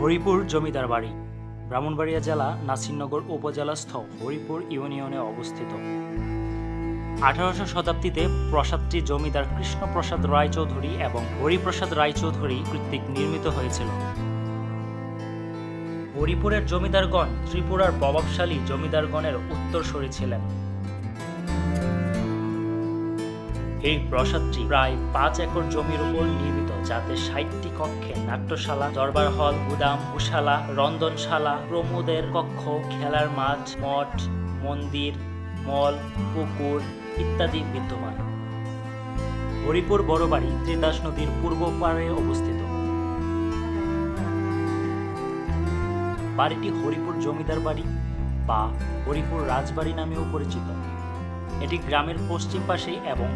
হরিপুর জমিদার বাড়ি। ব্রাহ্মণবাড়িয়া জেলা নাসিরনগর উপজেলাস্থ হরিপুর ইউনিয়নে অবস্থিত। আঠারোশো শতাব্দীতে প্রাসাদটি জমিদার কৃষ্ণপ্রসাদ রায়চৌধুরী এবং হরিপ্রসাদ রায়চৌধুরী কর্তৃক নির্মিত হয়েছিল। হরিপুরের জমিদারগণ ত্রিপুরার প্রভাবশালী জমিদারগণের উত্তরসূরি ছিলেন। এই প্রাসাদটি প্রায় পাঁচ একর জমির উপর নির্মিত, যাতে ষাটটি কক্ষে নাট্যশালা, দরবার হল, গুদাম গোশালা রন্ধনশালা, প্রমোদের কক্ষ, খেলার মাঠ, মঠ, মন্দির, মল, পুকুর ইত্যাদি বিদ্যমান। হরিপুর বড়বাড়ি ত্রিদাস নদীর পূর্ব পাড়ে অবস্থিত। বাড়িটি হরিপুর জমিদার বাড়ি বা হরিপুর রাজবাড়ি নামেও পরিচিত। এটি গ্রামের পশ্চিম পাশে এবং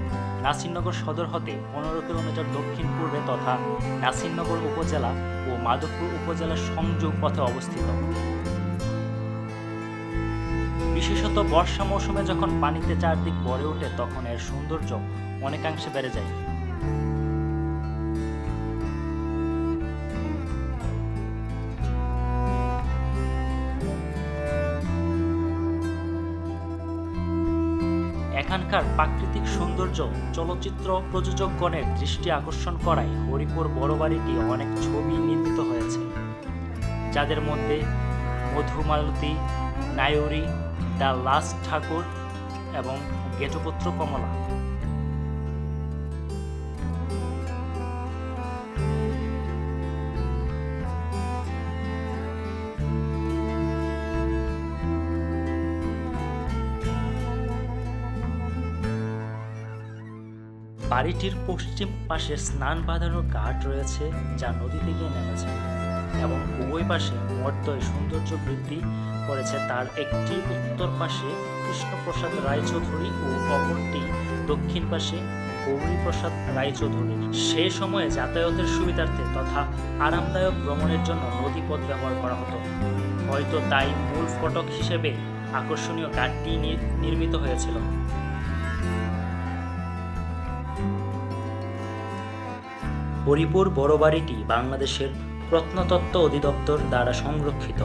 নাসিরনগর সদর হতে পনেরো কিলোমিটার দক্ষিণ পূর্বে তথা নাসিরনগর উপজেলা ও মাধবপুর উপজেলার সংযোগ পথে অবস্থিত। বিশেষত বর্ষা মৌসুমে যখন পানিতে চারদিক ভরে ওঠে, তখন এর সৌন্দর্য অনেকাংশে বেড়ে যায়। এখানকার প্রাকৃতিক সৌন্দর্য, চলচ্চিত্র প্রযোজকগণের দৃষ্টি আকর্ষণ করায় হরিপুর বড় বাড়িটি অনেক ছবি নির্মিত হয়েছে। যাদের মধ্যে মধুমালতী, নায়ুরি, দ্য লাস্ট ঠাকুর এবং গেটপুত্র কমলা। বাড়িটির পশ্চিম পাশে স্নান বাঁধানোর ঘাট রয়েছে যা নদীতে গিয়ে নেমেছে এবং উভয় পাশে মর্দয় সৌন্দর্য বৃদ্ধি করেছে। তার একটি উত্তর পাশে কৃষ্ণপ্রসাদ রায়চৌধুরী ও অপরটি দক্ষিণ পাশে গৌরীপ্রসাদ রায়চৌধুরী। সে সময়ে যাতায়াতের সুবিধার্থে তথা আরামদায়ক ভ্রমণের জন্য নদীপথ ব্যবহার করা হতো। হয়তো তাই মূল ফটক হিসেবে আকর্ষণীয় ঘাটটি নির- নির্মিত হয়েছিল। হরিপুর বড় বাড়িটি বাংলাদেশের প্রত্নতত্ত্ব অধিদপ্তর দ্বারা সংরক্ষিত।